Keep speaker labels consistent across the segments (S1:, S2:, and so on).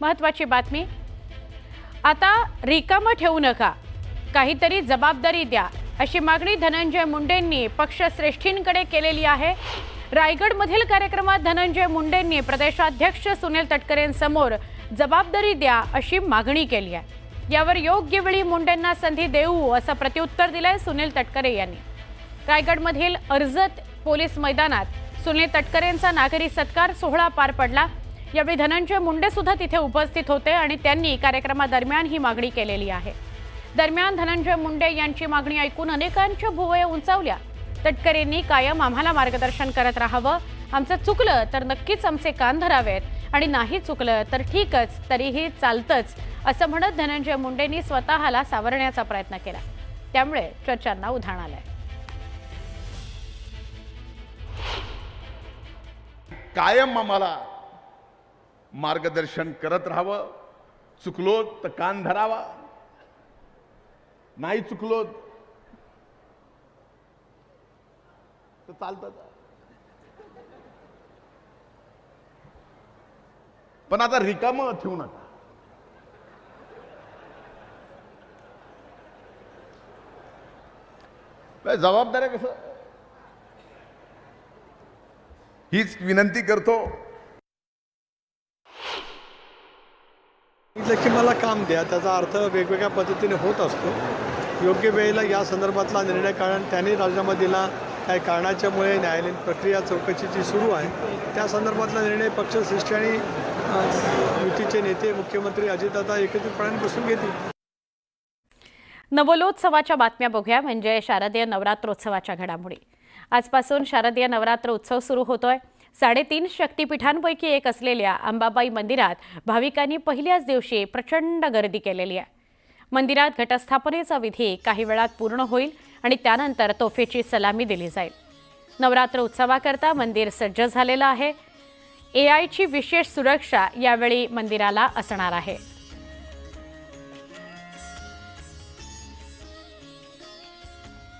S1: महत्वाची बातमी. आता रिकामं ठेवू नका. काहीतरी जबाबदारी द्या अशी मागणी धनंजय मुंडेंनी पक्षश्रेष्ठींकडे केलेली आहे. रायगडमधील कार्यक्रमात धनंजय मुंडेंनी प्रदेशाध्यक्ष सुनील तटकरेंसमोर जबाबदारी द्या अशी मागणी केली आहे. यावर योग्य वेळी मुंडेंना संधी देऊ असं प्रत्युत्तर दिलंय सुनील तटकरे यांनी. रायगडमधील अर्जत पोलीस मैदानात सुनील तटकरेंचा नागरी सत्कार सोहळा पार पडला. यावेळी धनंजय मुंडे सुद्धा तिथे उपस्थित होते आणि त्यांनी कार्यक्रमादरम्यान ही मागणी केलेली आहे. दरम्यान धनंजय मुंडे यांची मागणी ऐकून अनेकांच्या भुवया उंचावल्या. तटकरेंनी कायम आम्हाला मार्गदर्शन करत राहावं. आमचं चुकलं तर नक्कीच आमचे कान धरावेत आणि नाही चुकलं तर ठीकच तरीही चालतंच असं म्हणत धनंजय मुंडेंनी स्वतःला सावरण्याचा प्रयत्न केला. त्यामुळे चर्चांना उधाण आलंय.
S2: कायम आम्हाला मार्गदर्शन करत राहावं. चुकलो तर कान धरावा. नाही चुकलो तर चालतं. पण आता रिकामं ठेवू नका. काय जबाबदाऱ्या कसं? हीच विनंती करतो.
S3: सांगितलं की मला काम द्या. त्याचा अर्थ वेगवेगळ्या पद्धतीने होत असतो. योग्य वेळेला या संदर्भातला निर्णय कारण त्यांनी राजीनामा दिला. काही कारणाच्यामुळे न्यायालयीन प्रक्रिया चौकशीची सुरू आहे. त्या संदर्भातला निर्णय पक्षश्रेष्ठी आणि युतीचे नेते मुख्यमंत्री अजितदादा एकत्रितपणाने बसून घेतील.
S1: नवलोत्सवाच्या बातम्या बघूया. म्हणजे शारदीय नवरात्रोत्सवाच्या घडामोडी. आजपासून शारदीय नवरात्र उत्सव सुरू होतोय. साडेतीन शक्तिपीठांपैकी एक असलेल्या अंबाबाई मंदिरात भाविकांनी पहिल्याच दिवशी प्रचंड गर्दी केलेली आहे. मंदिरात घटस्थापनेचा विधी काही वेळात पूर्ण होईल आणि त्यानंतर तोफेची सलामी दिली जाईल. नवरात्र उत्सवाकरता मंदिर सज्ज झालेलं आहे. ए आयची विशेष सुरक्षा यावेळी मंदिराला असणार आहे.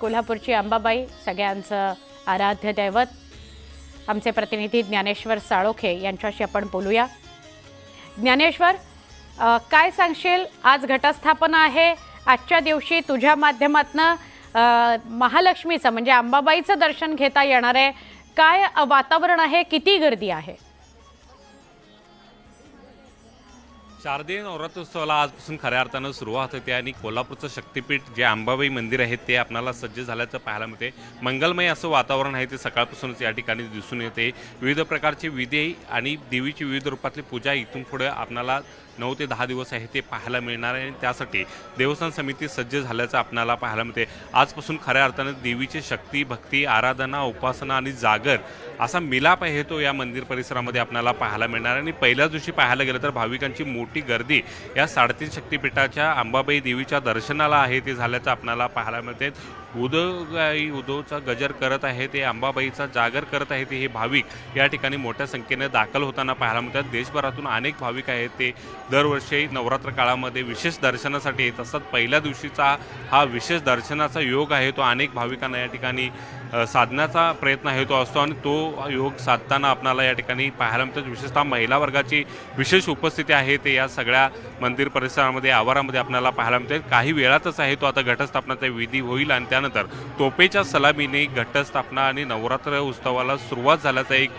S1: कोल्हापूरची अंबाबाई सगळ्यांचं आराध्य दैवत आमचे प्रतिनिधी ज्ञानेश्वर साळोखे यांच्याशी आपण बोलूया. ज्ञानेश्वर काय सांगशील? आज घटस्थापना आहे. आजच्या दिवशी तुझ्या माध्यमातनं महालक्ष्मीचं म्हणजे अंबाबाईचं दर्शन घेता येणार आहे. काय वातावरण आहे? किती गर्दी आहे?
S4: शारदीय नवरात्रोत्सवाला आजपासून खऱ्या अर्थानं सुरुवात होते आणि कोल्हापूरचं शक्तिपीठ जे अंबाबाई मंदिर आहे ते आपल्याला सज्ज झाल्याचं पाहायला मिळते. मंगलमय असं वातावरण आहे ते सकाळपासूनच या ठिकाणी दिसून येते. विविध प्रकारचे विधी आणि देवीची विविध रूपातली पूजा इथून पुढे आपणाला नऊ ते दहा दिवस आहे ते पाहायला मिळणार आहे. आणि त्यासाठी देवस्थान समिती सज्ज झाल्याचं आपणाला पाहायला मिळते. आजपासून खऱ्या अर्थानं देवीची शक्ती भक्ती आराधना उपासना आणि जागर असा मिलाप आहे तो या मंदिर परिसरामध्ये आपल्याला पाहायला मिळणार आहे. आणि पहिल्याच दिवशी पाहायला गेलं तर भाविकांची मोठी गर्दी या साडेतीन शक्तिपीठाच्या अंबाबाई देवीच्या दर्शनाला आहे ते झाल्याचं आपल्याला पाहायला मिळते उदोगाई उदोचा गजर करत आहे ते अंबाबाईचा जागर करत आहे ते हे भाविक या ठिकाणी मोठ्या संख्येने दाखल होताना पाहायला मिळतात. देशभरातून अनेक भाविक आहेत ते. दरवर्षी नवरात्र काळामध्ये विशेष दर्शनासाठी येत असतात. पहिल्या दिवशीचा हा विशेष दर्शनाचा योग आहे. तो अनेक भाविकांना या ठिकाणी साधण्याचा प्रयत्न आहे. तो असतो आणि तो योग साधताना आपणाला या ठिकाणी पाहायला मिळतात. विशेषतः महिला वर्गाची विशेष उपस्थिती आहे ते या सगळ्या मंदिर परिसरामध्ये आवारामध्ये आपल्याला पाहायला मिळते काही वेळातच आहे तो आता घटस्थापनाचा विधी होईल आणि त्या त्यानंतर तोपेच्या सलामीने घटस्थापना आणि नवरात्र उत्सवाला सुरुवात झाल्याचा एक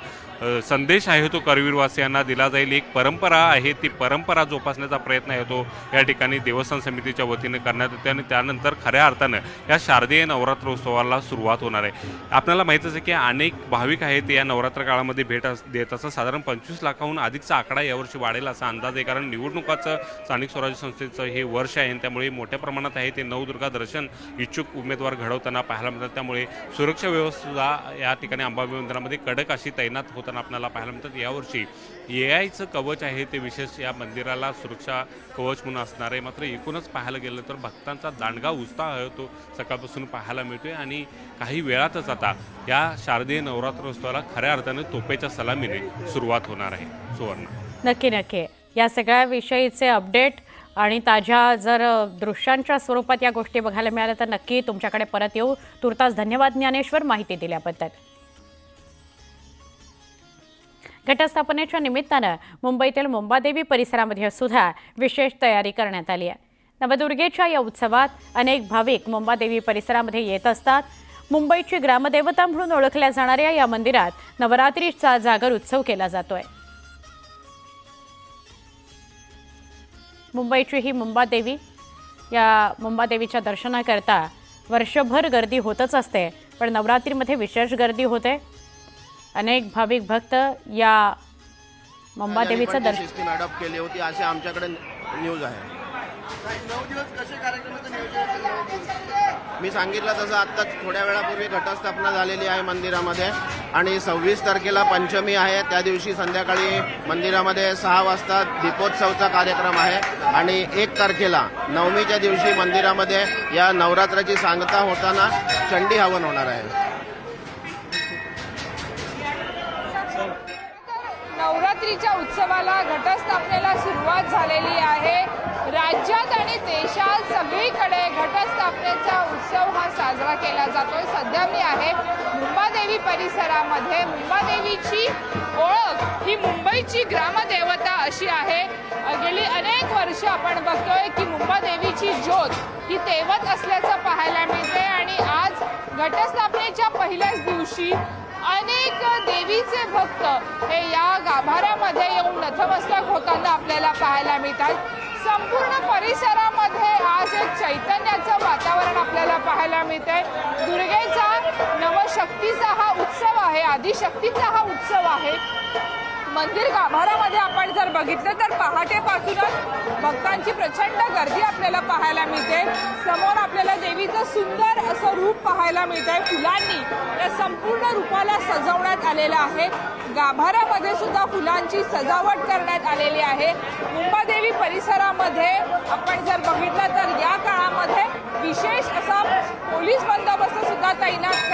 S4: संदेश आहे तो करवीरवासियांना. दिला जाईल एक परंपरा आहे. ती परंपरा जोपासण्याचा प्रयत्न आहे तो. या ठिकाणी देवस्थान समितीच्या वतीने करण्यात येते आणि त्यानंतर खऱ्या अर्थानं या शारदीय नवरात्र उत्सवाला सुरुवात होणार आहे. आपल्याला माहीतच आहे की अनेक भाविक आहेत या नवरात्र काळामध्ये भेट देत असतात. साधारण पंचवीस लाखाहून अधिकचा आकडा यावर्षी वाढेल असा अंदाज आहे. कारण निवडणुकाचं स्थानिक स्वराज्य संस्थेचं हे वर्ष आहे आणि त्यामुळे मोठ्या प्रमाणात आहे ते नवदुर्गा दर्शन इच्छुक उमेदवार घडवताना पाहायला मिळतात. त्यामुळे सुरक्षा व्यवस्था या ठिकाणी अंबाबाई मंदिरामध्ये कडक अशी तैनात होतात होताना आपल्याला पाहायला मिळतात यावर्षी ए आयचं कवच आहे ते विशेष या मंदिराला सुरक्षा कवच म्हणून असणार आहे. मात्र एकूणच पाहायला गेलं तर भक्तांचा दांडगा उत्साह आहे तो सकाळपासून पाहायला मिळतोय आणि काही वेळातच आता या शारदीय नवरात्रोत्सवाला खऱ्या अर्थाने तोपेच्या सलामीने सुरुवात होणार आहे. सुवर्ण.
S1: नक्की नक्की. या सगळ्या विषयीचे अपडेट आणि ताज्या जर दृश्यांच्या स्वरूपात या गोष्टी बघायला मिळाल्या तर नक्की तुमच्याकडे परत येऊ. तुर्तास धन्यवाद ज्ञानेश्वर माहिती दिल्याबद्दल. घटस्थापनेच्या निमित्तानं मुंबईतील मुंबादेवी परिसरामध्ये सुद्धा विशेष तयारी करण्यात आली आहे. नवदुर्गेच्या या उत्सवात अनेक भाविक मुंबादेवी परिसरामध्ये येत असतात. मुंबईची ग्रामदेवता म्हणून ओळखल्या जाणाऱ्या या मंदिरात नवरात्रीचा जागर उत्सव केला जातोय. मुंबईची ही मुंबादेवी या मुंबादेवीच्या दर्शनाकरता वर्षभर गर्दी होतच असते पण नवरात्रीमध्ये विशेष गर्दी होते. अनेक भाविक भक्त या मुंबादेवीचं दर्शन
S5: सिस्टीम अडॉप्ट केली होती असे आमच्याकडे न्यूज आहे. मी सांगितलं तसं आत्ताच थोड्या वेळापूर्वी घटस्थापना झालेली आहे मंदिरामध्ये आणि सव्वीस तारखेला पंचमी आहे. त्या दिवशी संध्याकाळी मंदिरामध्ये सहा वाजता दीपोत्सवचा कार्यक्रम आहे आणि एक तारखेला नवमीच्या दिवशी मंदिरामध्ये या नवरात्राची सांगता होताना चंडी हवन होणार आहे.
S6: नवरात्रीच्या उत्सवाला घटस्थापनेला सुरुवात झालेली आहे. राज्यात आणि देशात सगळीकडे घटस्थापनेचा उत्सव हा साजरा केला जातोय. सध्या मी आहे मुंबादेवी परिसरामध्ये. मुंबादेवीची ओळख ही मुंबईची ग्रामदेवता अशी आहे. गेली अनेक वर्ष आपण बघतोय की मुंबादेवीची ज्योत ही तेवत असल्याचं पाहायला मिळते आणि आज घटस्थापनेच्या पहिल्याच दिवशी अनेक देवीचे भक्त हे या गाभाऱ्यामध्ये येऊन नतमस्तक होताना आपल्याला पाहायला मिळतात. संपूर्ण परिसरामध्ये आज एक चैतन्याचं वातावरण आपल्याला पाहायला मिळतंय. दुर्गेचा नवशक्तीचा हा उत्सव आहे आदिशक्तीचा हा उत्सव आहे. मंदिर गाभाऱ्यामध्ये आपण जर बघितलं तर पहाटेपासूनच भक्तांची प्रचंड गर्दी आपल्याला पाहायला मिळते. समोर आपल्याला देवीचं सुंदर असं रूप पाहायला मिळत आहे फुलांनी या संपूर्ण रूपाला सजवण्यात आलेलं आहे. गाभाऱ्यामध्ये सुद्धा फुलांची सजावट करण्यात आलेली आहे. मुंबादेवी परिसरामध्ये आपण जर बघितलं तर या काळामध्ये विशेष असा पोलीस बंदोबस्त सुद्धा तैनात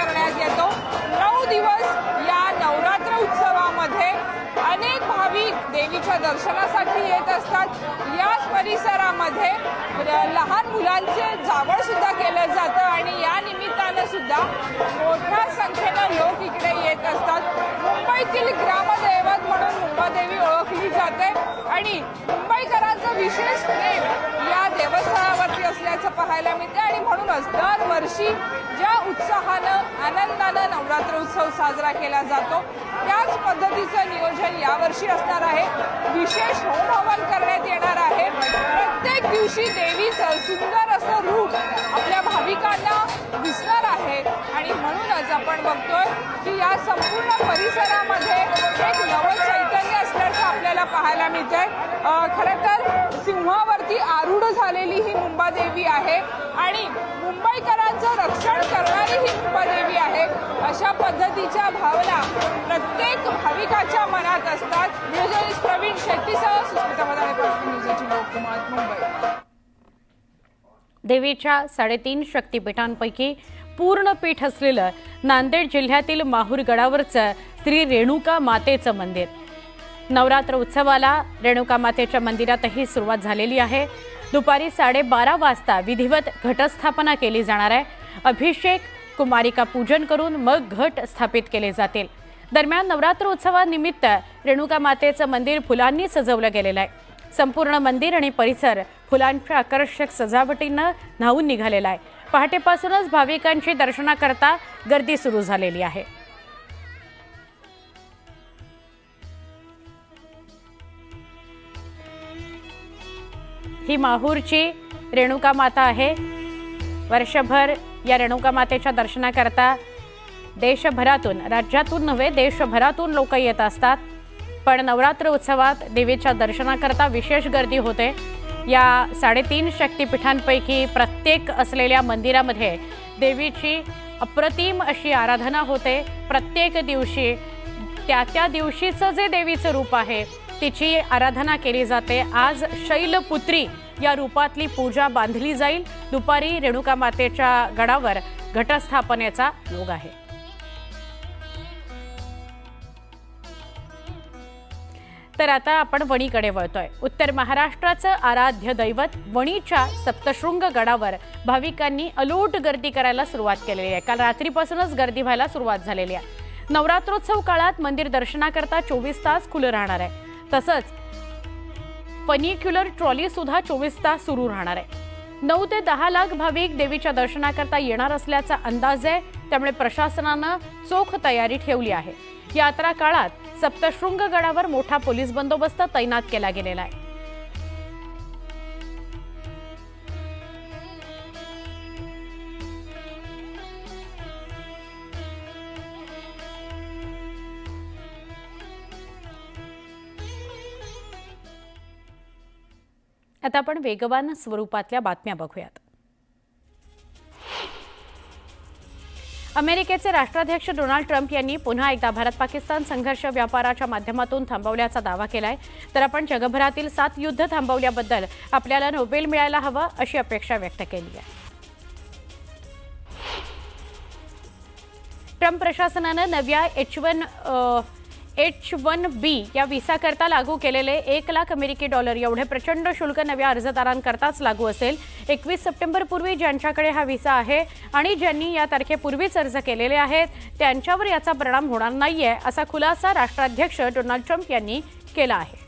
S6: दर्शनासाठी येत असतात. याच परिसरामध्ये र- लहान मुलांचे जावळ सुद्धा केलं जातं आणि या निमित्तानं सुद्धा मोठ्या संख्येनं लोक इकडे येत असतात. मुंबईतील ग्रामदैवत म्हणून मुंबादेवी ओळखली जाते. आणि मुंबईकरांचं विशेष प्रेम या देवस्थानावरती असल्याचं पाहायला मिळते. आणि म्हणूनच दरवर्षी ज्या उत्साहानं आनंदानं नवरात्र उत्सव साजरा केला जातो त्याच पद्धतीचं नियोजन यावर्षी असणार आहे. विशेष होम हवन करण्यात येणार आहे. प्रत्येक दिवशी देवीचं सुंदर असं रूप आपल्या भाविकांना दिसणार आहे. आणि म्हणूनच आपण बघतोय की या संपूर्ण परिसरामध्ये एक नवं चैतन्य असल्याचं आपल्याला पाहायला मिळतंय. खरं तर सिंह ती आरूढ झालेली ही मुंबादेवी आहे आणि मुंबईकरांचं रक्षण करणारी ही मुंबादेवी आहे. अशा पद्धतीच्या भावना प्रत्येक भाविकाच्या मनात असतात. प्रवीण शेट्टीसह सुस्मिता मदाने न्यूजची लोकमत मुंबई.
S1: देवीच्या साडेतीन शक्तिपीठांपैकी पूर्ण पीठ असलेलं नांदेड जिल्ह्यातील माहूर गडावरचं श्री रेणुका मातेचं मंदिर. नवरात्र उत्सवाला रेणुका मातेच्या मंदिरातही सुरुवात झालेली आहे. दुपारी साडेबारा वाजता विधिवत घटस्थापना केली जाणार आहे. अभिषेक कुमारिका पूजन करून मग घट स्थापित केले जातील. दरम्यान नवरात्र उत्सवानिमित्त रेणुका मातेचं मंदिर फुलांनी सजवलं गेलेलं आहे. संपूर्ण मंदिर आणि परिसर फुलांच्या आकर्षक सजावटीनं न्हावून निघालेला आहे. पहाटेपासूनच भाविकांची दर्शनाकरता गर्दी सुरू झालेली आहे. ही माहूरची रेणुका माता आहे. वर्षभर या रेणुका मातेच्या दर्शनाकरता देशभरातून राज्यातून नव्हे देशभरातून लोक येत असतात. पण नवरात्र उत्सवात देवीच्या दर्शनाकरता विशेष गर्दी होते. या साडेतीन शक्तिपीठांपैकी प्रत्येक असलेल्या मंदिरामध्ये देवीची अप्रतिम अशी आराधना होते. प्रत्येक दिवशी त्या त्या दिवशीचं जे देवीचं रूप आहे तिची आराधना केली जाते. आज शैलपुत्री या रूपातली पूजा बांधली जाईल. दुपारी रेणुका मातेच्या गडावर घटस्थापनेचा योग आहे. तर आता आपण वणीकडे वळतोय. उत्तर महाराष्ट्राचं आराध्य दैवत वणीच्या सप्तशृंग गडावर भाविकांनी अलोट गर्दी करायला सुरुवात केलेली आहे. काल रात्रीपासूनच गर्दी व्हायला सुरुवात झालेली आहे. नवरात्रोत्सव काळात मंदिर दर्शनाकरता चोवीस तास खुलं राहणार आहे. तसंच फनिक्युलर ट्रॉली सुद्धा चोवीस तास सुरू राहणार आहे. नऊ ते दहा लाख भाविक देवीच्या दर्शनाकरता येणार असल्याचा अंदाज आहे त्यामुळे प्रशासनानं चोख तयारी ठेवली आहे. यात्रा काळात सप्तशृंग गडावर मोठा पोलीस बंदोबस्त तैनात केला गेलेला आहे. आता आपण वेगवान स्वरूपातल्या बातम्या बघूयात. अमेरिकेचे राष्ट्राध्यक्ष डोनाल्ड ट्रम्प यांनी पुन्हा एकदा भारत पाकिस्तान संघर्ष व्यापाराच्या माध्यमातून थांबवल्याचा दावा केलाय. तर आपण जगभरातील सात युद्ध थांबवल्याबद्दल आपल्याला नोबेल मिळायला हवं अशी अपेक्षा व्यक्त केली आहे. ट्रम्प प्रशासनानं नव्या H one H one B या व्हिसाकरता लागू केलेले एक लाख अमेरिकी डॉलर एवढे प्रचंड शुल्क नव्या अर्जदारांकरताच लागू असेल. एकवीस सप्टेंबरपूर्वी ज्यांच्याकडे हा व्हिसा आहे आणि ज्यांनी या तारखेपूर्वीच अर्ज केलेले आहेत त्यांच्यावर याचा परिणाम होणार नाहीये असा खुलासा राष्ट्राध्यक्ष डोनाल्ड ट्रम्प यांनी केला आहे.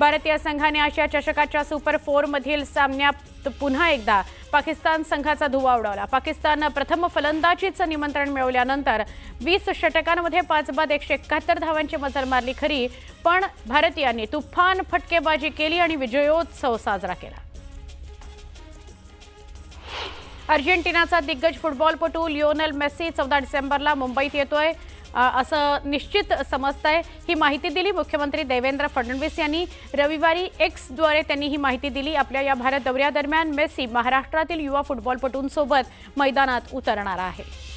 S1: भारतीय संघाने आशिया चषकाच्या सुपर फोरमधील सामन्या पुन्हा एकदा पाकिस्तान संघाचा धुवा उडवला पाकिस्ताननं प्रथम फलंदाजीचं निमंत्रण मिळवल्यानंतर वीस षटकांमध्ये पाच बाद एकशे एकाहत्तर धावांची मजल मारली खरी पण भारतीयांनी तुफान फटकेबाजी केली आणि विजयोत्सव साजरा केला. अर्जेंटिनाचा दिग्गज फुटबॉलपटू लिओनेल मेस्सी चौदा डिसेंबरला मुंबईत येतोय. असं निश्चित समजत आहे ही माहिती दिली मुख्यमंत्री देवेंद्र फडणवीस यांनी. रविवारी एक्सद्वारे त्यांनी ही माहिती दिली. आपल्या या भारत दौऱ्यादरम्यान मेस्सी महाराष्ट्रातील युवा फुटबॉलपटूंसोबत मैदानात उतरणार आहे.